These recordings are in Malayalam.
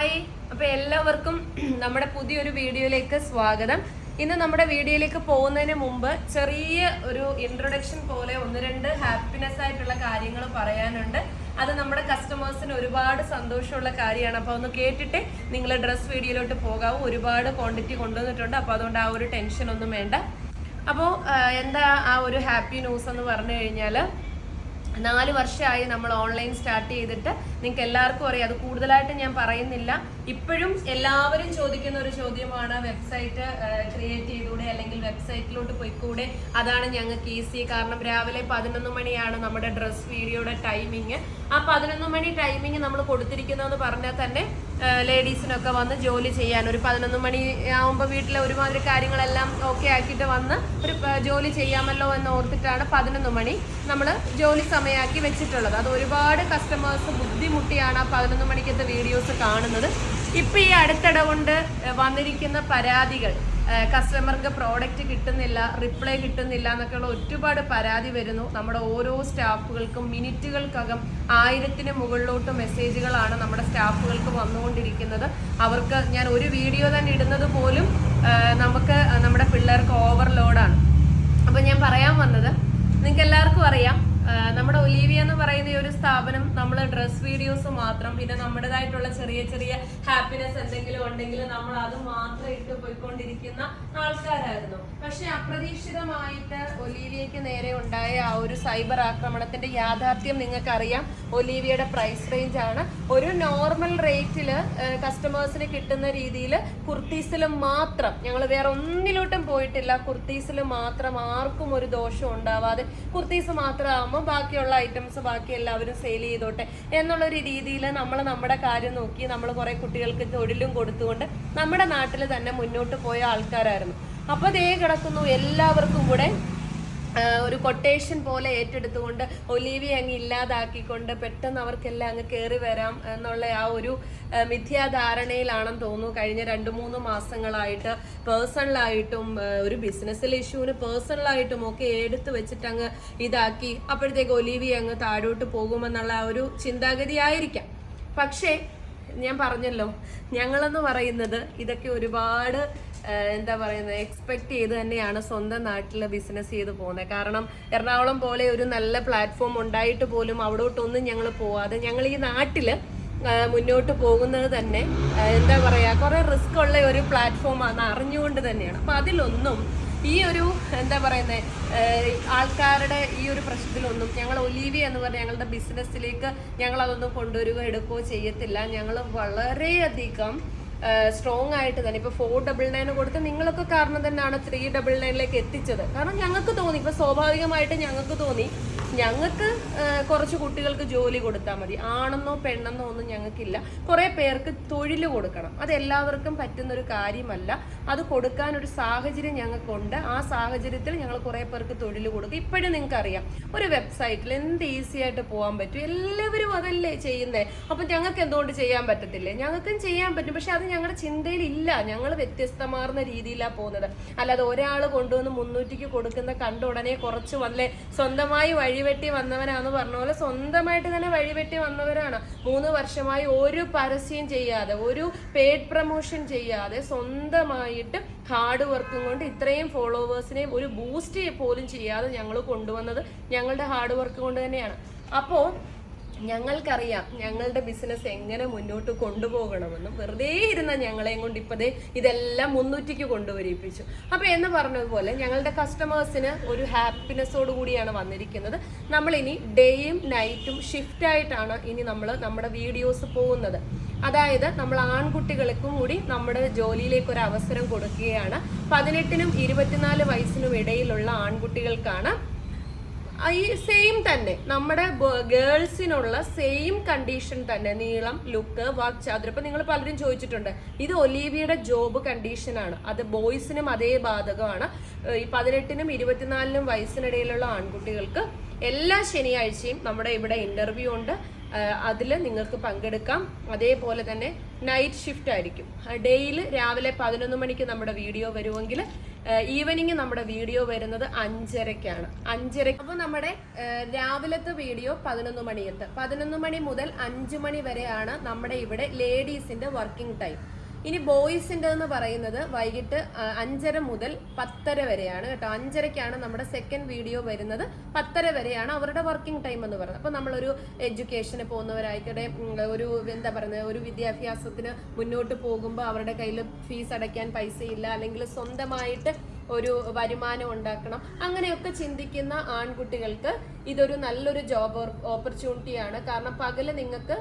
ഹായ് അപ്പൊ എല്ലാവർക്കും നമ്മുടെ പുതിയൊരു വീഡിയോയിലേക്ക് സ്വാഗതം. ഇന്ന് നമ്മുടെ വീഡിയോയിലേക്ക് പോകുന്നതിന് മുമ്പ് ചെറിയ ഒരു ഇൻട്രൊഡക്ഷൻ പോലെ ഒന്ന് രണ്ട് ഹാപ്പിനെസ് ആയിട്ടുള്ള കാര്യങ്ങൾ പറയാനുണ്ട്. അത് നമ്മുടെ കസ്റ്റമേഴ്സിന് ഒരുപാട് സന്തോഷമുള്ള കാര്യമാണ്. അപ്പോൾ ഒന്ന് കേട്ടിട്ട് നിങ്ങൾ ഡ്രസ് വീഡിയോയിലോട്ട് പോകാവും. ഒരുപാട് ക്വാണ്ടിറ്റി കൊണ്ടുവന്നിട്ടുണ്ട്. അപ്പോൾ അതുകൊണ്ട് ആ ഒരു ടെൻഷൻ ഒന്നും വേണ്ട. അപ്പോൾ എന്താ ആ ഒരു ഹാപ്പി ന്യൂസ് എന്ന് പറഞ്ഞു കഴിഞ്ഞാൽ നാല് വർഷമായി നമ്മൾ ഓൺലൈൻ സ്റ്റാർട്ട് ചെയ്തിട്ട് നിങ്ങൾക്ക് എല്ലാവർക്കും അറിയാം. അത് കൂടുതലായിട്ട് ഞാൻ പറയുന്നില്ല. ഇപ്പോഴും എല്ലാവരും ചോദിക്കുന്ന ഒരു ചോദ്യമാണ് വെബ്സൈറ്റ് ക്രിയേറ്റ് ചെയ്തുകൂടെ അല്ലെങ്കിൽ വെബ്സൈറ്റിലോട്ട് പോയിക്കൂടെ? അതാണ് ഞങ്ങൾക്ക് ഈസി കാരണം രാവിലെ പതിനൊന്ന് മണിയാണ് നമ്മുടെ ഡ്രസ് വീഡിയോയുടെ ടൈമിങ് ആ പതിനൊന്ന് മണി ടൈമിങ് നമ്മൾ കൊടുത്തിരിക്കുന്നതെന്ന് പറഞ്ഞാൽ തന്നെ ലേഡീസിനൊക്കെ വന്ന് ജോലി ചെയ്യാൻ ഒരു പതിനൊന്ന് മണി ആകുമ്പോൾ വീട്ടിലെ ഒരുമാതിരി കാര്യങ്ങളെല്ലാം ഓക്കെ ആക്കിയിട്ട് വന്ന് ഒരു ജോലി ചെയ്യാമല്ലോ എന്ന് ഓർത്തിട്ടാണ് പതിനൊന്ന് മണി നമ്മൾ ജോലി സമയമാക്കി വെച്ചിട്ടുള്ളത്. അത് ഒരുപാട് കസ്റ്റമേഴ്സ് ബുദ്ധിമുട്ടിയാണ് ആ പതിനൊന്ന് മണിക്കത്തെ വീഡിയോസ് കാണുന്നത്. ഇപ്പം ഈ അടുത്തിട കൊണ്ട് വന്നിരിക്കുന്ന പരാതികൾ കസ്റ്റമർക്ക് പ്രോഡക്റ്റ് കിട്ടുന്നില്ല റിപ്ലൈ കിട്ടുന്നില്ല എന്നൊക്കെയുള്ള ഒരുപാട് പരാതി വരുന്നു. നമ്മുടെ ഓരോ സ്റ്റാഫുകൾക്കും മിനിറ്റുകൾക്കകം ആയിരത്തിന് മുകളിലോട്ട് മെസ്സേജുകളാണ് നമ്മുടെ സ്റ്റാഫുകൾക്ക് വന്നുകൊണ്ടിരിക്കുന്നത്. അവർക്ക് ഞാൻ ഒരു വീഡിയോ തന്നെ ഇടുന്നത് പോലും നമുക്ക് നമ്മുടെ പിള്ളേർക്ക് ഓവർലോഡാണ് അപ്പം ഞാൻ പറയാൻ വന്നത് നിങ്ങൾക്ക് എല്ലാവർക്കും അറിയാം നമ്മുടെ ഒലീവിയ എന്ന് പറയുന്ന ഈ ഒരു സ്ഥാപനം നമ്മൾ ഡ്രസ് വീഡിയോസ് മാത്രം പിന്നെ നമ്മുടേതായിട്ടുള്ള ചെറിയ ചെറിയ ഹാപ്പിനെസ് എന്തെങ്കിലും ഉണ്ടെങ്കിൽ നമ്മൾ അത് മാത്രം ഇട്ട് പോയിക്കൊണ്ടിരിക്കുന്ന ആൾക്കാരായിരുന്നു. പക്ഷെ അപ്രതീക്ഷിതമായിട്ട് ഒലീവിയയ്ക്ക് നേരെ ഉണ്ടായ ആ ഒരു സൈബർ ആക്രമണത്തിന്റെ യാഥാർത്ഥ്യം നിങ്ങൾക്കറിയാം. ഒലീവിയയുടെ പ്രൈസ് റേഞ്ച് ആണ്. ഒരു നോർമൽ റേറ്റിൽ കസ്റ്റമേഴ്സിന് കിട്ടുന്ന രീതിയിൽ കുർത്തീസിൽ മാത്രം ഞങ്ങൾ വേറെ ഒന്നിലോട്ടും പോയിട്ടില്ല. കുർത്തീസിൽ മാത്രം ആർക്കും ഒരു ദോഷം ഉണ്ടാവാതെ കുർത്തീസ് മാത്രമാകുമ്പോൾ ബാക്കിയുള്ള ഐറ്റംസ് ബാക്കി എല്ലാവരും സെയിൽ ചെയ്തോട്ടെ എന്നുള്ളൊരു രീതിയിൽ നമ്മൾ നമ്മുടെ കാര്യം നോക്കി നമ്മൾ കുറേ കുട്ടികൾക്ക് തൊഴിലും കൊടുത്തുകൊണ്ട് നമ്മുടെ നാട്ടിൽ തന്നെ മുന്നോട്ട് പോയ ആൾക്കാരായിരുന്നു. അപ്പോൾ ദേ കിടക്കുന്നു എല്ലാവർക്കും കൂടെ ഒരു കൊട്ടേഷൻ പോലെ ഏറ്റെടുത്തുകൊണ്ട് ഒലീവിയെ അങ്ങ് ഇല്ലാതാക്കിക്കൊണ്ട് പെട്ടെന്ന് അവർക്കെല്ലാം അങ്ങ് കയറി വരാം എന്നുള്ള ആ ഒരു മിഥ്യാധാരണയിലാണെന്ന് തോന്നുന്നു. കഴിഞ്ഞ രണ്ട് മൂന്ന് മാസങ്ങളായിട്ട് പേഴ്സണലായിട്ടും ഒരു ബിസിനസ്സിൽ ഇഷ്യൂവിന് പേഴ്സണലായിട്ടും ഒക്കെ എടുത്തു വെച്ചിട്ട് അങ്ങ് ഇതാക്കി അപ്പോഴത്തേക്ക് ഒലീവി അങ്ങ് താഴോട്ട് പോകുമെന്നുള്ള ആ ഒരു ചിന്താഗതി ആയിരിക്കാം പക്ഷേ ഞാൻ പറഞ്ഞല്ലോ ഞങ്ങളെന്ന് പറയുന്നത് ഇതൊക്കെ ഒരുപാട് എന്താ പറയുന്നത് എക്സ്പെക്ട് ചെയ്ത് തന്നെയാണ് സ്വന്തം നാട്ടിൽ ബിസിനസ് ചെയ്ത് പോകുന്നത്. കാരണം എറണാകുളം പോലെ ഒരു നല്ല പ്ലാറ്റ്ഫോം ഉണ്ടായിട്ട് പോലും അവിടോട്ടൊന്നും ഞങ്ങൾ പോവാതെ ഞങ്ങൾ ഈ നാട്ടിൽ മുന്നോട്ട് പോകുന്നത് തന്നെ എന്താ പറയുക കുറേ റിസ്ക് ഉള്ള ഒരു പ്ലാറ്റ്ഫോമാണ് അറിഞ്ഞുകൊണ്ട് തന്നെയാണ്. അപ്പം അതിലൊന്നും ഈ ഒരു എന്താ പറയുന്നത് ആൾക്കാരുടെ ഈ ഒരു പ്രശ്നത്തിലൊന്നും ഞങ്ങൾ ഒലീവി എന്ന് പറഞ്ഞ ഞങ്ങളുടെ ബിസിനസ്സിലേക്ക് ഞങ്ങളതൊന്നും കൊണ്ടുവരികയോ എടുക്കുകയോ ചെയ്യത്തില്ല. ഞങ്ങൾ വളരെയധികം സ്ട്രോങ് ആയിട്ട് തന്നെ. ഇപ്പൊ ഫോർ ഡബിൾ നയൻ കൊടുത്ത് നിങ്ങളൊക്കെ കാരണം തന്നെയാണ് ത്രീ ഡബിൾ നയനിലേക്ക് എത്തിച്ചത്. കാരണം ഞങ്ങൾക്ക് തോന്നി ഇപ്പൊ സ്വാഭാവികമായിട്ട് ഞങ്ങൾക്ക് തോന്നി ഞങ്ങൾക്ക് കുറച്ച് കുട്ടികൾക്ക് ജോലി കൊടുത്താൽ മതി. ആണെന്നോ പെണ്ണെന്നോ ഒന്നും ഞങ്ങൾക്കില്ല. കുറെ പേർക്ക് തൊഴിൽ കൊടുക്കണം. അത് എല്ലാവർക്കും പറ്റുന്ന ഒരു കാര്യമല്ല. അത് കൊടുക്കാൻ ഒരു സാഹചര്യം ഞങ്ങൾക്കുണ്ട്. ആ സാഹചര്യത്തിൽ ഞങ്ങൾ കുറേ പേർക്ക് തൊഴിൽ കൊടുക്കും. ഇപ്പോഴും നിങ്ങൾക്ക് അറിയാം ഒരു വെബ്സൈറ്റിൽ എന്ത് ഈസി ആയിട്ട് പോകാൻ പറ്റും? എല്ലാവരും അതല്ലേ ചെയ്യുന്നത് അപ്പം ഞങ്ങൾക്ക് എന്തുകൊണ്ട് ചെയ്യാൻ പറ്റത്തില്ലേ? ഞങ്ങൾക്കും ചെയ്യാൻ പറ്റും. പക്ഷെ അത് ഞങ്ങളുടെ ചിന്തയിൽ ഇല്ല ഞങ്ങൾ വ്യത്യസ്തമാർന്ന രീതിയിലാണ് പോകുന്നത്. അല്ലാതെ ഒരാൾ കൊണ്ടുവന്ന് മുന്നൂറ്റിക്ക് കൊടുക്കുന്ന കണ്ട ഉടനെ കുറച്ച് വന്നേ സ്വന്തമായി വഴിവെട്ടി വന്നവനാന്ന് പറഞ്ഞ പോലെ സ്വന്തമായിട്ട് തന്നെ വഴിവെട്ടി വന്നവരാണ്. മൂന്ന് വർഷമായി ഒരു പരസ്യം ചെയ്യാതെ ഒരു പെയ്ഡ് പ്രൊമോഷൻ ചെയ്യാതെ സ്വന്തമായിട്ട് ഹാർഡ് വർക്കും കൊണ്ട് ഇത്രയും ഫോളോവേഴ്സിനെയും ഒരു ബൂസ്റ്റ് പോലും ചെയ്യാതെ ഞങ്ങൾ കൊണ്ടുവന്നത് ഞങ്ങളുടെ ഹാർഡ് വർക്ക് കൊണ്ട് തന്നെയാണ്. അപ്പോൾ ഞങ്ങൾക്കറിയാം ഞങ്ങളുടെ ബിസിനസ് എങ്ങനെ മുന്നോട്ട് കൊണ്ടുപോകണമെന്നും വെറുതെ ഇരുന്ന ഞങ്ങളെയും കൊണ്ട് ഇപ്പതേ ഇതെല്ലാം മുന്നൂറ്റിക്ക് കൊണ്ടുവരിപ്പിച്ചു. അപ്പൊ എന്ന് പറഞ്ഞതുപോലെ ഞങ്ങളുടെ കസ്റ്റമേഴ്സിന് ഒരു ഹാപ്പിനെസ്സോട് കൂടിയാണ് വന്നിരിക്കുന്നത്. നമ്മൾ ഇനി ഡേയും നൈറ്റും ഷിഫ്റ്റ് ആയിട്ടാണ് ഇനി നമ്മൾ നമ്മുടെ വീഡിയോസ് പോകുന്നത്. അതായത് നമ്മൾ ആൺകുട്ടികൾക്കും കൂടി നമ്മുടെ ജോലിയിലേക്ക് ഒരു അവസരം കൊടുക്കുകയാണ്. പതിനെട്ടിനും ഇരുപത്തിനാല് വയസ്സിനും ഇടയിലുള്ള ആൺകുട്ടികൾക്കാണ് ഈ സെയിം തന്നെ. നമ്മുടെ ഗേൾസിനുള്ള സെയിം കണ്ടീഷൻ തന്നെ. നീളം ലുക്ക് വാക്ക് ചാതുരം. ഇപ്പൊ നിങ്ങൾ പലരും ചോദിച്ചിട്ടുണ്ട്. ഇത് ഒലീവിയുടെ ജോബ് കണ്ടീഷനാണ് അത് ബോയ്സിനും അതേ ബാധകമാണ്. ഈ പതിനെട്ടിനും ഇരുപത്തിനാലിനും വയസ്സിനിടയിലുള്ള ആൺകുട്ടികൾക്ക് എല്ലാ ശനിയാഴ്ചയും നമ്മുടെ ഇവിടെ ഇന്റർവ്യൂ ഉണ്ട്. അതിൽ നിങ്ങൾക്ക് പങ്കെടുക്കാം. അതേപോലെ തന്നെ നൈറ്റ് ഷിഫ്റ്റ് ആയിരിക്കും. ഡേയിൽ രാവിലെ പതിനൊന്ന് മണിക്ക് നമ്മുടെ വീഡിയോ വരുമെങ്കിൽ ഈവനിങ് നമ്മുടെ വീഡിയോ വരുന്നത് അഞ്ചരക്കാണ് അഞ്ചര അപ്പോൾ നമ്മുടെ രാവിലത്തെ വീഡിയോ പതിനൊന്ന് മണിയത്ത്. പതിനൊന്ന് മണി മുതൽ അഞ്ച് മണി വരെയാണ് നമ്മുടെ ഇവിടെ ലേഡീസിന്റെ വർക്കിംഗ് ടൈം ഇനി ബോയ്സിന്റെ എന്ന് പറയുന്നത് വൈകിട്ട് അഞ്ചര മുതൽ പത്തര വരെയാണ് കേട്ടോ. അഞ്ചരക്കാണ് നമ്മുടെ സെക്കൻഡ് വീഡിയോ വരുന്നത്. പത്തര വരെയാണ് അവരുടെ വർക്കിംഗ് ടൈം എന്ന് പറയുന്നത്. അപ്പോൾ നമ്മളൊരു എഡ്യൂക്കേഷന് പോകുന്നവരായിക്കട്ടെ ഒരു എന്താ പറയുന്നത് ഒരു വിദ്യാഭ്യാസത്തിന് മുന്നോട്ട് പോകുമ്പോൾ അവരുടെ കയ്യിൽ ഫീസ് അടയ്ക്കാൻ പൈസയില്ല അല്ലെങ്കിൽ സ്വന്തമായിട്ട് ഒരു വരുമാനം ഉണ്ടാക്കണം. അങ്ങനെയൊക്കെ ചിന്തിക്കുന്ന ആൺകുട്ടികൾക്ക് ഇതൊരു നല്ലൊരു ജോബ് ഓപ്പർച്യൂണിറ്റിയാണ് കാരണം പകൽ നിങ്ങൾക്ക്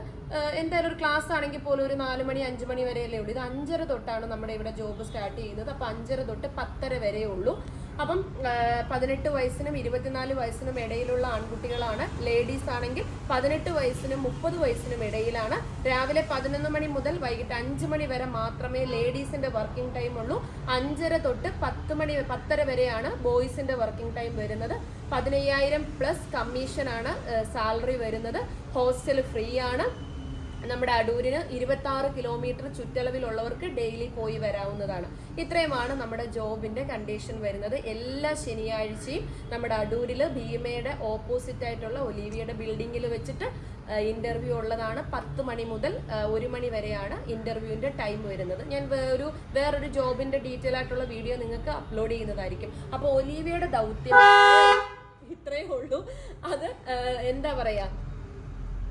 എന്തായാലും ഒരു ക്ലാസ് ആണെങ്കിൽ പോലും ഒരു നാല് മണി അഞ്ച് മണി വരെയല്ലേ ഉള്ളൂ. ഇത് അഞ്ചര തൊട്ടാണ് നമ്മുടെ ഇവിടെ ജോബ് സ്റ്റാർട്ട് ചെയ്യുന്നത്. അപ്പം അഞ്ചര തൊട്ട് പത്തര വരെ ഉള്ളൂ. അപ്പം പതിനെട്ട് വയസ്സിനും ഇരുപത്തിനാല് വയസ്സിനും ഇടയിലുള്ള ആൺകുട്ടികളാണ്. ലേഡീസ് ആണെങ്കിൽ പതിനെട്ട് വയസ്സിനും മുപ്പത് വയസ്സിനും ഇടയിലാണ്. രാവിലെ പതിനൊന്ന് മണി മുതൽ വൈകിട്ട് അഞ്ച് മണി വരെ മാത്രമേ ലേഡീസിന്റെ വർക്കിംഗ് ടൈം ഉള്ളൂ. അഞ്ചര തൊട്ട് പത്ത് മണി പത്തര വരെയാണ് ബോയ്സിന്റെ വർക്കിംഗ് ടൈം വരുന്നത്. പതിനയ്യായിരം പ്ലസ് കമ്മീഷനാണ് സാലറി വരുന്നത്. ഹോസ്റ്റൽ ഫ്രീ ആണ്. നമ്മുടെ അടൂരിന് ഇരുപത്തി ആറ് കിലോമീറ്റർ ചുറ്റളവിലുള്ളവർക്ക് ഡെയിലി പോയി വരാവുന്നതാണ്. ഇത്രയുമാണ് നമ്മുടെ ജോബിന്റെ കണ്ടീഷൻ വരുന്നത്. എല്ലാ ശനിയാഴ്ചയും നമ്മുടെ അടൂരിൽ ഭീമയുടെ ഓപ്പോസിറ്റ് ആയിട്ടുള്ള ഒലീവിയുടെ ബിൽഡിങ്ങിൽ വെച്ചിട്ട് ഇന്റർവ്യൂ ഉള്ളതാണ്. പത്ത് മണി മുതൽ ഒരു മണി വരെയാണ് ഇന്റർവ്യൂവിന്റെ ടൈം വരുന്നത്. ഞാൻ ഒരു വേറൊരു ജോബിന്റെ ഡീറ്റെയിൽ ആയിട്ടുള്ള വീഡിയോ നിങ്ങൾക്ക് അപ്ലോഡ് ചെയ്യുന്നതായിരിക്കും. അപ്പോൾ ഒലീവിയുടെ ദൗത്യം ഇത്രയേ ഉള്ളൂ. അത് എന്താ പറയാ?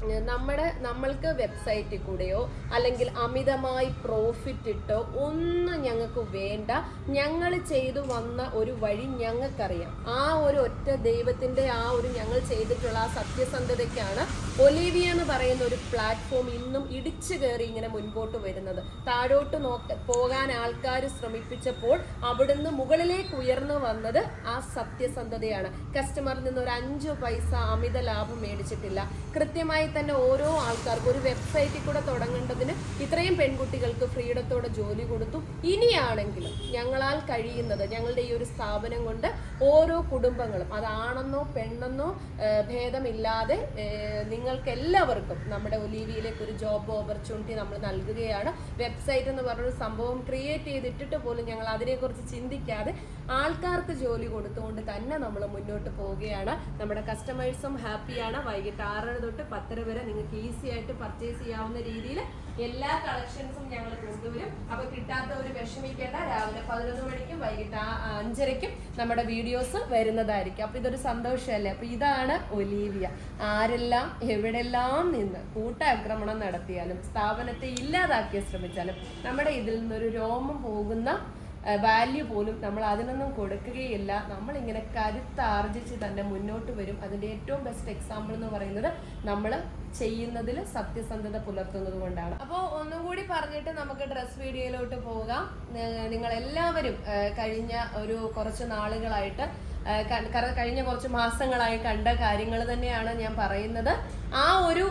നമ്മുടെ നമ്മൾക്ക് വെബ്സൈറ്റിൽ കൂടെയോ അല്ലെങ്കിൽ അമിതമായി പ്രോഫിറ്റ് ഇട്ടോ ഒന്നും ഞങ്ങൾക്ക് വേണ്ട. ഞങ്ങൾ ചെയ്തു വന്ന ഒരു വഴി ഞങ്ങൾക്കറിയാം. ആ ഒരു ഒറ്റ ദൈവത്തിന്റെ ആ ഒരു ഞങ്ങൾ ചെയ്തിട്ടുള്ള ആ സത്യസന്ധതയ്ക്കാണ് ഒലീവിയ എന്ന് പറയുന്ന ഒരു പ്ലാറ്റ്ഫോം ഇന്നും ഇടിച്ചു കയറി ഇങ്ങനെ മുൻപോട്ട് വരുന്നത്. താഴോട്ട് നോക്ക പോകാൻ ആൾക്കാർ ശ്രമിപ്പിച്ചപ്പോൾ അവിടുന്ന് മുകളിലേക്ക് ഉയർന്നു വന്നത് ആ സത്യസന്ധതയാണ്. കസ്റ്റമറിൽ നിന്ന് ഒരു അഞ്ചു പൈസ അമിത ലാഭം മേടിച്ചിട്ടില്ല. കൃത്യമായി തന്നെ ഓരോ ആൾക്കാർക്കും ഒരു വെബ്സൈറ്റിൽ കൂടെ തുടങ്ങേണ്ടതിന് ഇത്രയും പെൺകുട്ടികൾക്ക് ഫ്രീഡത്തോടെ ജോലി കൊടുത്തു. ഇനിയാണെങ്കിലും ഞങ്ങളാൽ കഴിയുന്നത് ഞങ്ങളുടെ ഈ ഒരു സ്ഥാപനം കൊണ്ട് ഓരോ കുടുംബങ്ങളും അതാണെന്നോ പെണ്ണെന്നോ ഭേദമില്ലാതെ നിങ്ങൾക്ക് എല്ലാവർക്കും നമ്മുടെ ഒലീവിയിലേക്ക് ഒരു ജോബ് ഓപ്പർച്യൂണിറ്റി നമ്മൾ നൽകുകയാണ്. വെബ്സൈറ്റ് എന്ന് പറഞ്ഞൊരു സംഭവം ക്രിയേറ്റ് ചെയ്തിട്ടിട്ട് പോലും ഞങ്ങൾ അതിനെക്കുറിച്ച് ചിന്തിക്കാതെ ആൾക്കാർക്ക് ജോലി കൊടുത്തുകൊണ്ട് തന്നെ നമ്മൾ മുന്നോട്ട് പോവുകയാണ്. നമ്മുടെ കസ്റ്റമേഴ്സും ഹാപ്പിയാണ് വൈകിട്ട് ആറര തൊട്ട് പത്തര വരെ നിങ്ങൾക്ക് ഈസി ആയിട്ട് പർച്ചേസ് ചെയ്യാവുന്ന രീതിയിൽ എല്ലാ കളക്ഷൻസും ഞങ്ങൾ കൊണ്ടുവരും. അപ്പൊ കിട്ടാത്തവർ വിഷമിക്കേണ്ട. രാവിലെ പതിനൊന്ന് മണിക്കും വൈകിട്ട് അഞ്ചരയ്ക്കും നമ്മുടെ വീഡിയോസ് വരുന്നതായിരിക്കും. അപ്പൊ ഇതൊരു സന്തോഷമല്ലേ? അപ്പൊ ഇതാണ് ഒലീവിയ. ആരെല്ലാം എവിടെല്ലാം നിന്ന് കൂട്ടാക്രമണം നടത്തിയാലും സ്ഥാപനത്തെ ഇല്ലാതാക്കിയ ശ്രമിച്ചാലും നമ്മുടെ ഇതിൽ നിന്നൊരു രോമം പോകുന്ന വാല്യൂ പോലും നമ്മൾ അതിനൊന്നും കൊടുക്കുകയില്ല. നമ്മളിങ്ങനെ കരുത്താർജിച്ച് തന്നെ മുന്നോട്ട് വരും. അതിന്റെ ഏറ്റവും ബെസ്റ്റ് എക്സാമ്പിൾ എന്ന് പറയുന്നത് നമ്മൾ ചെയ്യുന്നതിൽ സത്യസന്ധത പുലർത്തുന്നത് കൊണ്ടാണ്. അപ്പോൾ ഒന്നും കൂടി പറഞ്ഞിട്ട് നമുക്ക് ഡ്രസ് വീഡിയോയിലോട്ട് പോകാം. നിങ്ങൾ എല്ലാവരും കഴിഞ്ഞ ഒരു കുറച്ച് നാളുകളായിട്ട് കഴിഞ്ഞ കുറച്ച് മാസങ്ങളായി കണ്ട കാര്യങ്ങൾ തന്നെയാണ് ഞാൻ പറയുന്നത്. ആ ഒരു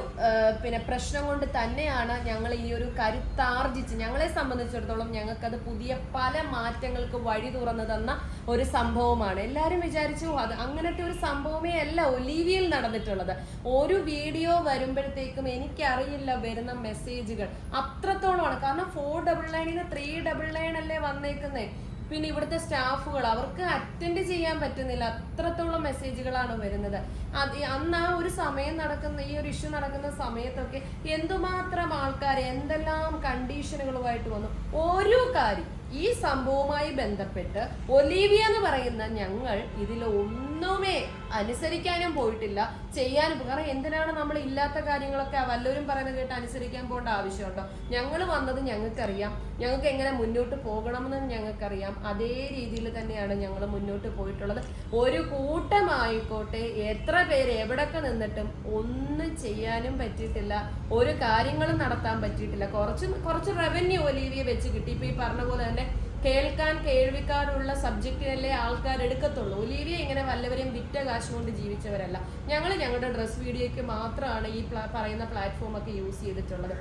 പിന്നെ പ്രശ്നം കൊണ്ട് തന്നെയാണ് ഞങ്ങൾ ഈ ഒരു കരുത്താർജിച്ച് ഞങ്ങളെ സംബന്ധിച്ചിടത്തോളം ഞങ്ങൾക്കത് പുതിയ പല മാറ്റങ്ങൾക്ക് വഴി തുറന്നു തന്ന ഒരു സംഭവമാണ്. എല്ലാവരും വിചാരിച്ചു അത് അങ്ങനത്തെ ഒരു സംഭവമേ അല്ല ഒലീവിയിൽ നടന്നിട്ടുള്ളത്. ഒരു വീഡിയോ വരുമ്പോഴത്തേക്കും എനിക്കറിയില്ല വരുന്ന മെസ്സേജുകൾ അത്രത്തോളമാണ്. കാരണം ഫോർ ഡബിൾ നയനിന്ന് ത്രീ ഡബിൾ നയൻ അല്ലേ വന്നേക്കുന്നേ? പിന്നെ ഇവിടുത്തെ സ്റ്റാഫുകൾ അവർക്ക് അറ്റൻഡ് ചെയ്യാൻ പറ്റുന്നില്ല. അത്രത്തോളം മെസ്സേജുകളാണ് വരുന്നത്. അത് അന്ന് ആ ഒരു സമയം നടക്കുന്ന ഈ ഒരു ഇഷ്യൂ നടക്കുന്ന സമയത്തൊക്കെ എന്തുമാത്രം ആൾക്കാർ എന്തെല്ലാം കണ്ടീഷനുകളുമായിട്ട് വന്നു. ഓരോ കാര്യം ഈ സംഭവവുമായി ബന്ധപ്പെട്ട് ഒലീവിയ എന്ന് പറയുന്ന ഞങ്ങൾ ഇതിൽ ഒന്നുമേ അനുസരിക്കാനും പോയിട്ടില്ല ചെയ്യാനും കാരണം എന്തിനാണ് നമ്മൾ ഇല്ലാത്ത കാര്യങ്ങളൊക്കെ വല്ലവരും പറയുന്നത് കേട്ട് അനുസരിക്കാൻ പോകേണ്ട ആവശ്യമുണ്ടോ? ഞങ്ങൾ വന്നത് ഞങ്ങൾക്കറിയാം. ഞങ്ങൾക്ക് എങ്ങനെ മുന്നോട്ട് പോകണമെന്ന് ഞങ്ങൾക്കറിയാം. അതേ രീതിയിൽ തന്നെയാണ് ഞങ്ങൾ മുന്നോട്ട് പോയിട്ടുള്ളത്. ഒരു കൂട്ടമായിക്കോട്ടെ എത്ര പേര് എവിടൊക്കെ നിന്നിട്ടും ഒന്നും ചെയ്യാനും പറ്റിയിട്ടില്ല. ഒരു കാര്യങ്ങളും നടത്താൻ പറ്റിയിട്ടില്ല. കുറച്ച് കുറച്ച് റവന്യൂ ഒലീവിയെ വെച്ച് കിട്ടി. ഇപ്പൊ ഈ പറഞ്ഞ പോലെ തന്നെ കേൾക്കാൻ കേൾവിക്കാരുള്ള സബ്ജക്റ്റിനല്ലേ ആൾക്കാർ എടുക്കത്തുള്ളൂ. ഒലീവിയ ഇങ്ങനെ വല്ലവരെയും വിറ്റ കാശ് കൊണ്ട് ജീവിച്ചവരല്ല. ഞങ്ങൾ ഞങ്ങളുടെ ഡ്രസ് വീഡിയോയ്ക്ക് മാത്രമാണ് ഈ പറയുന്ന പ്ലാറ്റ്ഫോം ഒക്കെ യൂസ് ചെയ്തിട്ടുള്ളത്.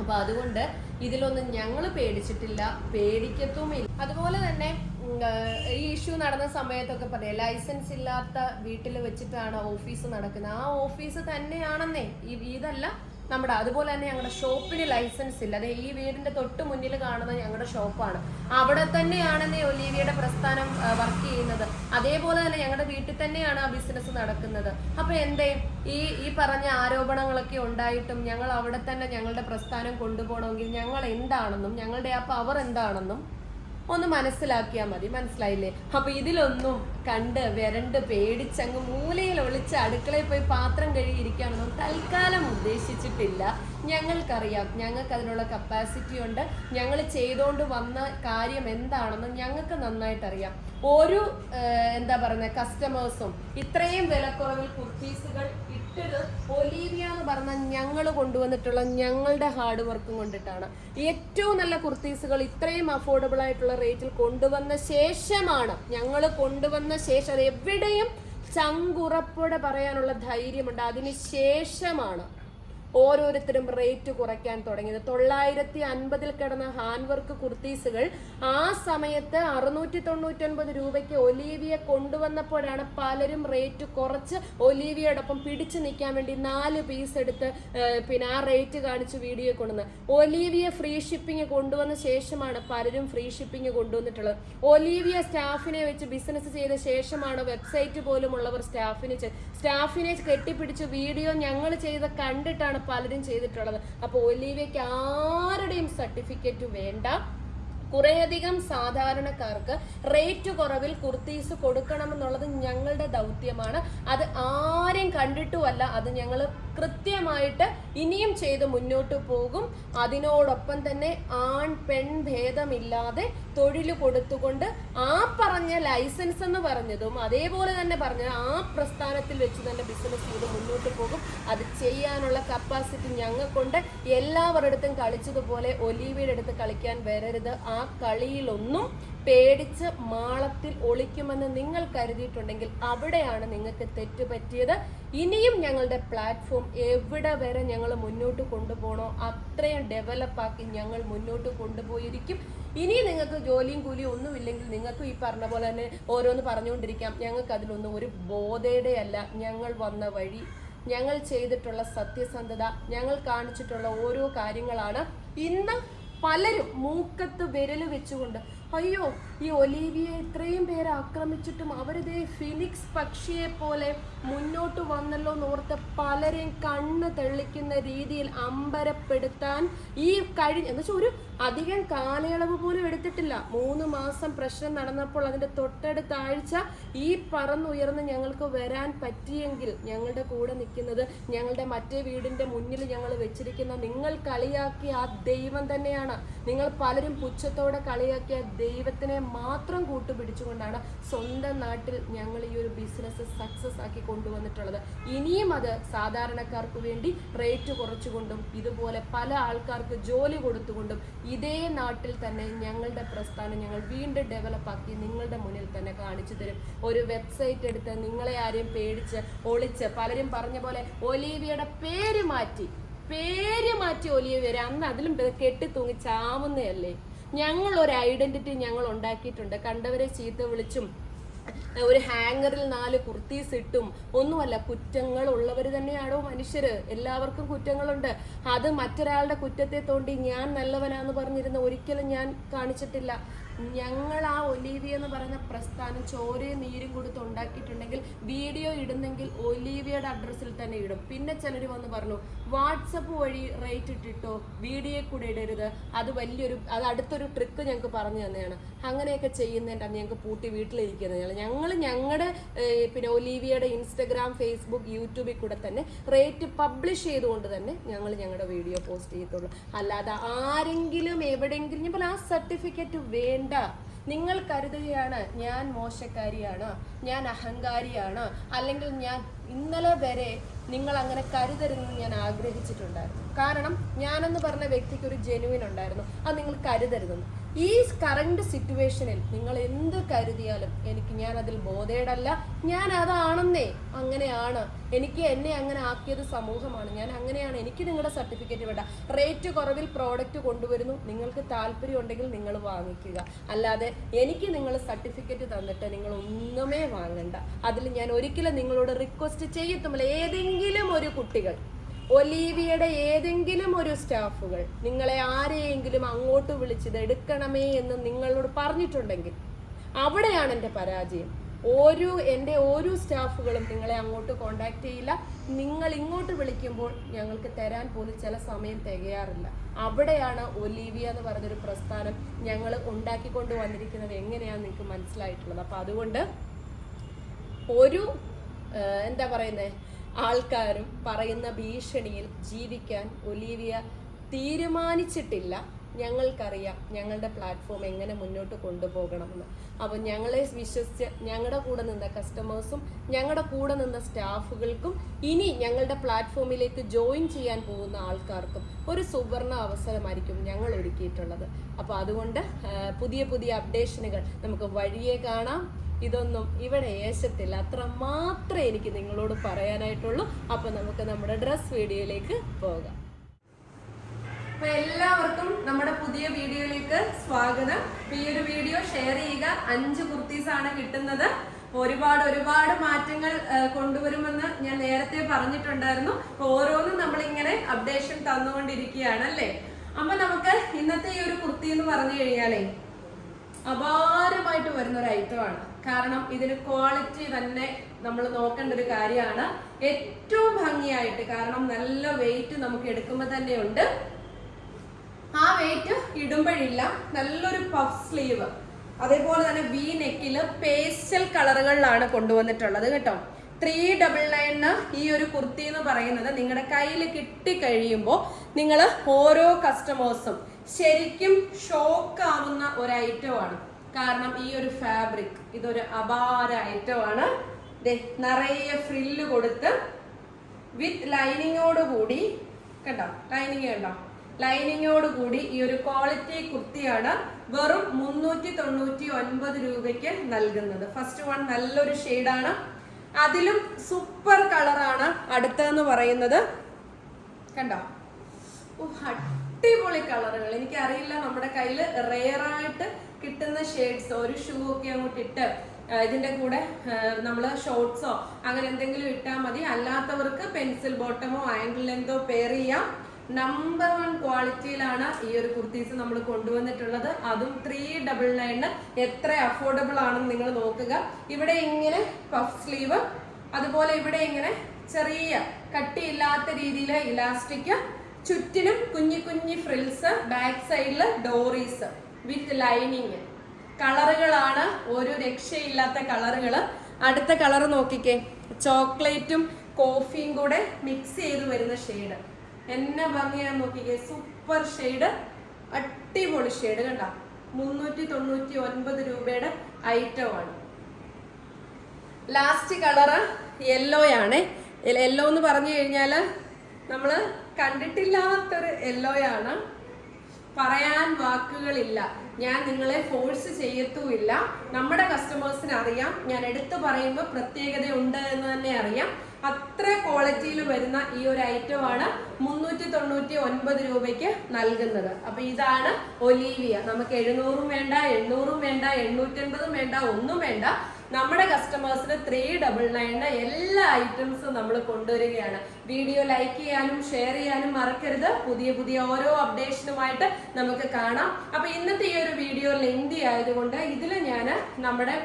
അപ്പൊ അതുകൊണ്ട് ഇതിലൊന്നും ഞങ്ങൾ പേടിച്ചിട്ടില്ല പേടിക്കത്തുമില്ല. അതുപോലെ തന്നെ ഈ ഇഷ്യൂ നടന്ന സമയത്തൊക്കെ പറയാം ലൈസൻസ് ഇല്ലാത്ത വീട്ടിൽ വെച്ചിട്ടാണ് ഓഫീസ് നടക്കുന്നത്. ആ ഓഫീസ് തന്നെയാണെന്നേ. ഇതല്ല നമ്മുടെ അതുപോലെ തന്നെ ഞങ്ങളുടെ ഷോപ്പിന് ലൈസൻസ് ഇല്ല. അതെ ഈ വീടിന്റെ തൊട്ട് മുന്നിൽ കാണുന്ന ഞങ്ങളുടെ ഷോപ്പാണ്. അവിടെ തന്നെയാണ് ഒലീവിയുടെ പ്രസ്ഥാനം വർക്ക് ചെയ്യുന്നത്. അതേപോലെ തന്നെ ഞങ്ങളുടെ വീട്ടിൽ തന്നെയാണ് ആ ബിസിനസ് നടക്കുന്നത്. അപ്പൊ എന്തേ ഈ ഈ പറഞ്ഞ ആരോപണങ്ങളൊക്കെ ഉണ്ടായിട്ടും ഞങ്ങൾ അവിടെ തന്നെ ഞങ്ങളുടെ പ്രസ്ഥാനം കൊണ്ടുപോകണമെങ്കിൽ ഞങ്ങൾ എന്താണെന്നും ഞങ്ങളുടെ ആ പവർ എന്താണെന്നും ഒന്ന് മനസ്സിലാക്കിയാൽ മതി. മനസ്സിലായില്ലേ? അപ്പൊ ഇതിലൊന്നും കണ്ട് വരണ്ട് പേടിച്ചങ്ങ് മൂലയിൽ ഒളിച്ച് അടുക്കളയിൽ പോയി പാത്രം കഴുകിയിരിക്കാമെന്നും തൽക്കാലം ഉദ്ദേശിച്ചിട്ടില്ല. ഞങ്ങൾക്കറിയാം. ഞങ്ങൾക്ക് അതിനുള്ള കപ്പാസിറ്റി ഉണ്ട്. ഞങ്ങൾ ചെയ്തുകൊണ്ട് വന്ന കാര്യം എന്താണെന്ന് ഞങ്ങൾക്ക് നന്നായിട്ട് അറിയാം ഒരു എന്താ പറയുക കസ്റ്റമേഴ്സും ഇത്രയും വിലക്കുറവിൽ കുർത്തീസുകൾ ഇട്ടത് ഒലീവിയ എന്ന് പറഞ്ഞാൽ ഞങ്ങൾ കൊണ്ടുവന്നിട്ടുള്ള ഞങ്ങളുടെ ഹാർഡ് വർക്കും കൊണ്ടിട്ടാണ്. ഏറ്റവും നല്ല കുർത്തീസുകൾ ഇത്രയും അഫോർഡബിൾ ആയിട്ടുള്ള റേറ്റിൽ കൊണ്ടുവന്ന ശേഷമാണ് ഞങ്ങൾ കൊണ്ടുവന്ന ശേഷം എവിടെയും ചങ്കുറപ്പോടെ പറയാനുള്ള ധൈര്യമുണ്ട്. അതിന് ശേഷമാണ് ഓരോരുത്തരും റേറ്റ് കുറയ്ക്കാൻ തുടങ്ങിയത്. തൊള്ളായിരത്തി അൻപതിൽ കിടന്ന ഹാൻഡ് വർക്ക് കുർത്തീസുകൾ ആ സമയത്ത് അറുന്നൂറ്റി തൊണ്ണൂറ്റൊൻപത് രൂപയ്ക്ക് ഒലീവിയെ കൊണ്ടുവന്നപ്പോഴാണ് പലരും റേറ്റ് കുറച്ച് ഒലീവിയോടൊപ്പം പിടിച്ചു നിൽക്കാൻ വേണ്ടി നാല് പീസ് എടുത്ത് പിന്നെ ആ റേറ്റ് കാണിച്ച് വീഡിയോ കൊണ്ടുവന്ന് ഒലീവിയ ഫ്രീ ഷിപ്പിംഗ് കൊണ്ടുവന്ന ശേഷമാണ് പലരും ഫ്രീ ഷിപ്പിംഗ് കൊണ്ടുവന്നിട്ടുള്ളത്. ഒലീവിയ സ്റ്റാഫിനെ വെച്ച് ബിസിനസ് ചെയ്ത ശേഷമാണ് വെബ്സൈറ്റ് പോലും ഉള്ളവർ സ്റ്റാഫിനെ സ്റ്റാഫിനെ കെട്ടിപ്പിടിച്ച് വീഡിയോ ഞങ്ങൾ ചെയ്ത് കണ്ടിട്ടാണ് പലരും ചെയ്തിട്ടുള്ളത്. അപ്പോൾ ഒലീവയ്ക്ക് ആരുടെയും സർട്ടിഫിക്കറ്റ് വേണ്ട. കുറേയധികം സാധാരണക്കാർക്ക് റേറ്റ് കുറവിൽ കുർത്തീസ് കൊടുക്കണമെന്നുള്ളത് ഞങ്ങളുടെ ദൗത്യമാണ്. അത് ആരെയും കണ്ടിട്ടുമല്ല. അത് ഞങ്ങൾ കൃത്യമായിട്ട് ഇനിയും ചെയ്ത് മുന്നോട്ട് പോകും. അതിനോടൊപ്പം തന്നെ ആൺ പെൺ ഭേദമില്ലാതെ തൊഴിൽ കൊടുത്തുകൊണ്ട് ആ പറഞ്ഞ ലൈസൻസ് എന്ന് പറഞ്ഞതും അതേപോലെ തന്നെ പറഞ്ഞ ആ പ്രസ്ഥാനത്തിൽ വെച്ച് തന്നെ ബിസിനസ് ചെയ്ത് മുന്നോട്ട് പോകും. അത് ചെയ്യാനുള്ള കപ്പാസിറ്റി ഞങ്ങൾക്കുണ്ട്. എല്ലാവരുടെ കളിച്ചതുപോലെ ഒലീവയുടെ അടുത്ത് കളിക്കാൻ വരരുത്. ആ കളിയിലൊന്നും പേടിച്ച് മാളത്തിൽ ഒളിക്കുമെന്ന് നിങ്ങൾ കരുതിയിട്ടുണ്ടെങ്കിൽ അവിടെയാണ് നിങ്ങൾക്ക് തെറ്റുപറ്റിയത്. ഇനിയും ഞങ്ങളുടെ പ്ലാറ്റ്ഫോം എവിടെ വരെ ഞങ്ങൾ മുന്നോട്ട് കൊണ്ടുപോകണോ അത്രയും ഡെവലപ്പാക്കി ഞങ്ങൾ മുന്നോട്ട് കൊണ്ടുപോയിരിക്കും. ഇനി നിങ്ങൾക്ക് ജോലിയും കൂലിയും ഒന്നുമില്ലെങ്കിൽ നിങ്ങൾക്ക് ഈ പറഞ്ഞ പോലെ തന്നെ ഓരോന്ന് പറഞ്ഞുകൊണ്ടിരിക്കാം. ഞങ്ങൾക്ക് അതിലൊന്നും ഒരു ബോധയുടെ അല്ല. ഞങ്ങൾ വന്ന വഴി ഞങ്ങൾ ചെയ്തിട്ടുള്ള സത്യസന്ധത ഞങ്ങൾ കാണിച്ചിട്ടുള്ള ഓരോ കാര്യങ്ങളാണ് ഇന്ന് പലരും മൂക്കത്ത് വിരൽ വെച്ചുകൊണ്ട് അയ്യോ ഈ ഒലീവിയെ ഇത്രയും പേരെ ആക്രമിച്ചിട്ടും അവരിതേ ഫിനിക്സ് പക്ഷിയെ പോലെ മുന്നോട്ട് വന്നല്ലോ എന്നോർത്ത് പലരെയും കണ്ണ് തെള്ളിക്കുന്ന രീതിയിൽ അമ്പരപ്പെടുത്താൻ ഈ കഴിഞ്ഞ എന്ന് വെച്ചാൽ ഒരു അധികം കാലയളവ് പോലും എടുത്തിട്ടില്ല. മൂന്ന് മാസം പ്രശ്നം നടന്നപ്പോൾ അതിന്റെ തൊട്ടടുത്ത ആഴ്ച ഈ പറന്നുയർന്ന് ഞങ്ങൾക്ക് വരാൻ പറ്റിയെങ്കിൽ ഞങ്ങളുടെ കൂടെ നിൽക്കുന്നത് ഞങ്ങളുടെ മറ്റേ വീടിന്റെ മുന്നിൽ ഞങ്ങൾ വെച്ചിരിക്കുന്ന നിങ്ങൾ കളിയാക്കിയ ആ ദൈവം തന്നെയാണ്. നിങ്ങൾ പലരും പുച്ഛത്തോടെ കളിയാക്കിയ ദൈവത്തിനെ മാത്രം കൂട്ടുപിടിച്ചുകൊണ്ടാണ് സ്വന്തം നാട്ടിൽ ഞങ്ങൾ ഈ ഒരു ബിസിനസ് സക്സസ് ആക്കി കൊണ്ടുവന്നിട്ടുള്ളത്. ഇനിയും അത് സാധാരണക്കാർക്ക് വേണ്ടി റേറ്റ് കുറച്ചുകൊണ്ടും ഇതുപോലെ പല ആൾക്കാർക്ക് ജോലി കൊടുത്തുകൊണ്ടും ഇതേ നാട്ടിൽ തന്നെ ഞങ്ങളുടെ പ്രസ്ഥാനം ഞങ്ങൾ വീണ്ടും ഡെവലപ്പ് ആക്കി നിങ്ങളുടെ മുന്നിൽ തന്നെ കാണിച്ചു തരും. ഒരു വെബ്സൈറ്റ് എടുത്ത് നിങ്ങളെ ആരെയും പേടിച്ച് ഒളിച്ച് പലരും പറഞ്ഞ പോലെ ഒലീവിയുടെ പേര് മാറ്റി പേര് മാറ്റി ഒലിയ വരെ അന്ന് അതിലും കെട്ടിത്തൂങ്ങി കെട്ടി തൂങ്ങി ചാവുന്നതല്ലേ? ഞങ്ങൾ ഒരു ഐഡന്റിറ്റി ഞങ്ങൾ ഉണ്ടാക്കിയിട്ടുണ്ട്. കണ്ടവരെ ചീത്ത വിളിച്ചും ഒരു ഹാങ്ങറിൽ നാല് കുർത്തീസ് ഇട്ടും ഒന്നുമല്ല കുറ്റങ്ങൾ ഉള്ളവർ തന്നെയാണോ മനുഷ്യര്? എല്ലാവർക്കും കുറ്റങ്ങളുണ്ട്. അത് മറ്റൊരാളുടെ കുറ്റത്തെ തോണ്ടി ഞാൻ നല്ലവനാന്ന് പറഞ്ഞിരുന്ന ഒരിക്കലും ഞാൻ കാണിച്ചിട്ടില്ല. ഞങ്ങൾ ആ ഒലീവിയ എന്ന് പറയുന്ന പ്രസ്ഥാനം ചോരയും നീരും കൊടുത്ത് ഉണ്ടാക്കിയിട്ടുണ്ടെങ്കിൽ വീഡിയോ ഇടുന്നെങ്കിൽ ഒലീവിയയുടെ അഡ്രസ്സിൽ തന്നെ ഇടും. പിന്നെ ചിലർ വന്ന് പറഞ്ഞു വാട്സപ്പ് വഴി റേറ്റ് ഇട്ടിട്ടോ? വീഡിയോ കൂടെ ഇടരുത്. അത് വലിയൊരു അത് അടുത്തൊരു ട്രിക്ക് ഞങ്ങൾക്ക് പറഞ്ഞു തന്നെയാണ് അങ്ങനെയൊക്കെ ചെയ്യുന്നതിന്റെ ഞങ്ങൾക്ക് പൂട്ടി വീട്ടിലിരിക്കുന്നത് ഞങ്ങൾ. ഞങ്ങളുടെ പിന്നെ ഒലീവിയയുടെ ഇൻസ്റ്റഗ്രാം ഫേസ്ബുക്ക് യൂട്യൂബിൽ കൂടെ തന്നെ റേറ്റ് പബ്ലിഷ് ചെയ്തുകൊണ്ട് തന്നെ ഞങ്ങൾ ഞങ്ങളുടെ വീഡിയോ പോസ്റ്റ് ചെയ്യത്തുള്ളൂ. അല്ലാതെ ആരെങ്കിലും എവിടെയെങ്കിലും ഇപ്പോൾ ആ സർട്ടിഫിക്കറ്റ് വേണ്ട നിങ്ങൾ കരുതുകയാണ് ഞാൻ മോശക്കാരിയാണ് ഞാൻ അഹങ്കാരിയാണ് അല്ലെങ്കിൽ ഞാൻ ഇന്നലെ വരെ നിങ്ങൾ അങ്ങനെ കരുതരുതെന്ന് ഞാൻ ആഗ്രഹിച്ചിട്ടുണ്ടായിരുന്നു. കാരണം ഞാനെന്ന് പറഞ്ഞ വ്യക്തിക്ക് ഒരു ജെനുവിൻ ഉണ്ടായിരുന്നു. അത് നിങ്ങൾ കരുതരുതെന്ന്. ഈ കറണ്ട് സിറ്റുവേഷനിൽ നിങ്ങൾ എന്ത് കരുതിയാലും എനിക്ക് ഞാൻ അതിൽ ബോധേടല്ല. ഞാൻ അതാണെന്നേ അങ്ങനെയാണ്. എനിക്ക് എന്നെ അങ്ങനെ ആക്കിയത് സമൂഹമാണ്. ഞാൻ അങ്ങനെയാണ് എനിക്ക് നിങ്ങളുടെ സർട്ടിഫിക്കറ്റ് വേണ്ട റേറ്റ് കുറവിൽ പ്രോഡക്റ്റ് കൊണ്ടുവരുന്നു. നിങ്ങൾക്ക് താല്പര്യം ഉണ്ടെങ്കിൽ നിങ്ങൾ വാങ്ങിക്കുക. അല്ലാതെ എനിക്ക് നിങ്ങൾ സർട്ടിഫിക്കറ്റ് തന്നിട്ട് നിങ്ങൾ ഒന്നുമേ വാങ്ങണ്ട. അതിൽ ഞാൻ ഒരിക്കലും നിങ്ങളോട് റിക്വസ്റ്റ് ചെയ്യത്തുമില്ല. ഏതെങ്കിലും ഒരു കുട്ടികൾ. ഒലീവിയയുടെ ഏതെങ്കിലും ഒരു സ്റ്റാഫുകൾ നിങ്ങളെ ആരെയെങ്കിലും അങ്ങോട്ട് വിളിച്ചത് എടുക്കണമേ എന്ന് നിങ്ങളോട് പറഞ്ഞിട്ടുണ്ടെങ്കിൽ അവിടെയാണ് എന്റെ പരാജയം. ഓരോ എന്റെ ഓരോ സ്റ്റാഫുകളും നിങ്ങളെ അങ്ങോട്ട് കോണ്ടാക്ട് ചെയ്യില്ല. നിങ്ങൾ ഇങ്ങോട്ട് വിളിക്കുമ്പോൾ ഞങ്ങൾക്ക് തരാൻ പോലും ചില സമയം തികയാറില്ല. അവിടെയാണ് ഒലീവിയ എന്ന് പറഞ്ഞൊരു പ്രസ്ഥാനം ഞങ്ങൾ ഉണ്ടാക്കിക്കൊണ്ട് വന്നിരിക്കുന്നത് എങ്ങനെയാണെന്ന് നിങ്ങൾക്ക് മനസ്സിലായിട്ടുള്ളത്. അപ്പം അതുകൊണ്ട് ഒരു എന്താ പറയുന്നത് ആൾക്കാരും പറയുന്ന ഭീഷണിയിൽ ജീവിക്കാൻ ഒലീവിയ തീരുമാനിച്ചിട്ടില്ല. ഞങ്ങൾക്കറിയാം ഞങ്ങളുടെ പ്ലാറ്റ്ഫോം എങ്ങനെ മുന്നോട്ട് കൊണ്ടുപോകണമെന്ന്. അപ്പോൾ ഞങ്ങളെ വിശ്വസിച്ച് ഞങ്ങളുടെ കൂടെ നിന്ന കസ്റ്റമേഴ്സും ഞങ്ങളുടെ കൂടെ നിന്ന സ്റ്റാഫുകൾക്കും ഇനി ഞങ്ങളുടെ പ്ലാറ്റ്ഫോമിലേക്ക് ജോയിൻ ചെയ്യാൻ പോകുന്ന ആൾക്കാർക്കും ഒരു സുവർണ അവസരമായിരിക്കും ഞങ്ങൾ ഒരുക്കിയിട്ടുള്ളത്. അപ്പോൾ അതുകൊണ്ട് പുതിയ പുതിയ അപ്ഡേഷനുകൾ നമുക്ക് വഴിയെ കാണാം. ഇതൊന്നും ഇവിടെ ഏശത്തില്ല അത്ര മാത്രമേ എനിക്ക് നിങ്ങളോട് പറയാനായിട്ടുള്ളൂ. അപ്പൊ നമുക്ക് നമ്മുടെ ഡ്രസ് വീഡിയോയിലേക്ക് പോകാം. അപ്പൊ എല്ലാവർക്കും നമ്മുടെ പുതിയ വീഡിയോയിലേക്ക് സ്വാഗതം. ഈ ഒരു വീഡിയോ ഷെയർ ചെയ്യുക. അഞ്ച് കുർത്തീസ് ആണ് കിട്ടുന്നത്. ഒരുപാട് ഒരുപാട് മാറ്റങ്ങൾ കൊണ്ടുവരുമെന്ന് ഞാൻ നേരത്തെ പറഞ്ഞിട്ടുണ്ടായിരുന്നു. ഓരോന്നും നമ്മളിങ്ങനെ അപ്ഡേഷൻ തന്നുകൊണ്ടിരിക്കുകയാണ് അല്ലേ? അപ്പൊ നമുക്ക് ഇന്നത്തെ ഈ ഒരു കുർത്തി എന്ന് പറഞ്ഞു കഴിഞ്ഞാലേ അപാരമായിട്ട് വരുന്ന ഒരു ഐറ്റമാണ് കാരണം ഇതിന് ക്വാളിറ്റി തന്നെ നമ്മൾ നോക്കേണ്ട ഒരു കാര്യമാണ്. ഏറ്റവും ഭംഗിയായിട്ട് കാരണം നല്ല വെയിറ്റ് നമുക്ക് എടുക്കുമ്പോൾ തന്നെ ഉണ്ട്. ആ വെയിറ്റ് ഇടുമ്പോഴില്ല നല്ലൊരു പഫ് സ്ലീവ് അതേപോലെ തന്നെ വി നെക്കിൽ പേസ്റ്റൽ കളറുകളിലാണ് കൊണ്ടുവന്നിട്ടുള്ളത് കേട്ടോ. ത്രീ ഡബിൾ നയന് ഈ ഒരു കുർത്തി എന്ന് പറയുന്നത് നിങ്ങളുടെ കയ്യിൽ കിട്ടിക്കഴിയുമ്പോൾ നിങ്ങൾ ഓരോ കസ്റ്റമേഴ്സും ശരിക്കും ഷോക്ക് ആവുന്ന ഒരു ഐറ്റമാണ് കാരണം ഈ ഒരു ഫാബ്രിക് ഇതൊരു അപാര ഐറ്റമാണ്. നിറയെ ഫ്രില്ല് കൊടുത്ത് വിത്ത് ലൈനിങ്ങോട് കൂടി കണ്ടോ? ലൈനിങ് കണ്ടോ? ലൈനിങ്ങോട് കൂടി ഈ ഒരു ക്വാളിറ്റി കുർത്തിയാണ് വെറും മുന്നൂറ്റി തൊണ്ണൂറ്റി ഒൻപത് രൂപയ്ക്ക് നൽകുന്നത്. ഫസ്റ്റ് വൺ നല്ലൊരു ഷെയ്ഡാണ് അതിലും സൂപ്പർ കളറാണ് അടുത്തതെന്ന് പറയുന്നത്. കണ്ടോ? അടിപൊളി കളറുകൾ എനിക്കറിയില്ല നമ്മുടെ കയ്യിൽ റെയർ ആയിട്ട് കിട്ടുന്ന ഷെയ്ഡ്സ് ഒരു ഷൂ ഒക്കെ അങ്ങോട്ട് ഇട്ട് ഇതിന്റെ കൂടെ നമ്മൾ ഷോർട്സോ അങ്ങനെ എന്തെങ്കിലും ഇട്ടാൽ മതി. അല്ലാത്തവർക്ക് പെൻസിൽ ബോട്ടമോ ആംഗിൾ ലെങ്തോ പെയർ ചെയ്യാം. നമ്പർ വൺ ക്വാളിറ്റിയിലാണ് ഈ ഒരു കുർത്തീസ് നമ്മൾ കൊണ്ടുവന്നിട്ടുള്ളത്. അതും ത്രീ ഡബിൾ നയന് എത്ര അഫോർഡബിൾ ആണെന്ന് നിങ്ങൾ നോക്കുക. ഇവിടെ ഇങ്ങനെ പഫ് സ്ലീവ് അതുപോലെ ഇവിടെ ഇങ്ങനെ ചെറിയ കട്ടിയില്ലാത്ത രീതിയിൽ ഇലാസ്റ്റിക് ചുറ്റിനും കുഞ്ഞി കുഞ്ഞി ഫ്രിൽസ് ബാക്ക് സൈഡിൽ ഡോറീസ് വിത്ത് ലൈനിങ് കളറുകളാണ് ഒരു രക്ഷയില്ലാത്ത കളറുകൾ അടുത്ത കളർ നോക്കിക്കേ. ചോക്ലേറ്റും കോഫിയും കൂടെ മിക്സ് ചെയ്ത് വരുന്ന ഷെയ്ഡ് എന്നെ ഭംഗിയാ നോക്കിക്കേ. സൂപ്പർ ഷെയ്ഡ് അടിപൊളി ഷെയ്ഡ് കണ്ട. മുന്നൂറ്റി തൊണ്ണൂറ്റി ഒൻപത് രൂപയുടെ ഐറ്റമാണ് ലാസ്റ്റ് കളറ് യെല്ലോ ആണ്. യെല്ലോ എന്ന് പറഞ്ഞു കഴിഞ്ഞാൽ നമ്മൾ കണ്ടിട്ടില്ലാത്തൊരു യെല്ലോ ആണ്. പറയാൻ വാക്കുകളില്ല. ഞാൻ നിങ്ങളെ ഫോഴ്സ് ചെയ്യത്തുമില്ല. നമ്മുടെ കസ്റ്റമേഴ്സിന് അറിയാം. ഞാൻ എടുത്തു പറയുമ്പോൾ പ്രത്യേകത ഉണ്ട് എന്ന് തന്നെ അറിയാം. അത്ര ക്വാളിറ്റിയിൽ വരുന്ന ഈ ഒരു ഐറ്റം ആണ് മുന്നൂറ്റി തൊണ്ണൂറ്റി ഒൻപത് രൂപയ്ക്ക് നൽകുന്നത്. അപ്പൊ ഇതാണ് ഒലീവിയ. നമുക്ക് എഴുന്നൂറും വേണ്ട എണ്ണൂറും വേണ്ട എണ്ണൂറ്റൻപതും വേണ്ട ഒന്നും വേണ്ട. നമ്മുടെ കസ്റ്റമേഴ്സിന് ത്രീ ഡബിൾ നയന് എല്ലാ ഐറ്റംസും നമ്മൾ കൊണ്ടുവരികയാണ്. വീഡിയോ ലൈക്ക് ചെയ്യാനും ഷെയർ ചെയ്യാനും മറക്കരുത്. പുതിയ പുതിയ ഓരോ അപ്ഡേഷനുമായിട്ട് നമുക്ക് കാണാം. അപ്പൊ ഇന്നത്തെ ഈ ഒരു വീഡിയോ ലെങ്തി ആയതുകൊണ്ട് ഇതിൽ ഞാൻ നമ്മുടെ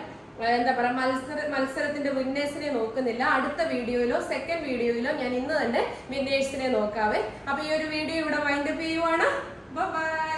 എന്താ പറയാ മത്സര മത്സരത്തിന്റെ വിന്നേഴ്സിനെ നോക്കുന്നില്ല. അടുത്ത വീഡിയോയിലോ സെക്കൻഡ് വീഡിയോയിലോ ഞാൻ ഇന്ന് തന്നെ വിന്നേഴ്സിനെ നോക്കാവേ. അപ്പൊ ഈ ഒരു വീഡിയോ ഇവിടെ വൈൻഡപ്പ് ചെയ്യുവാണ്. ബൈ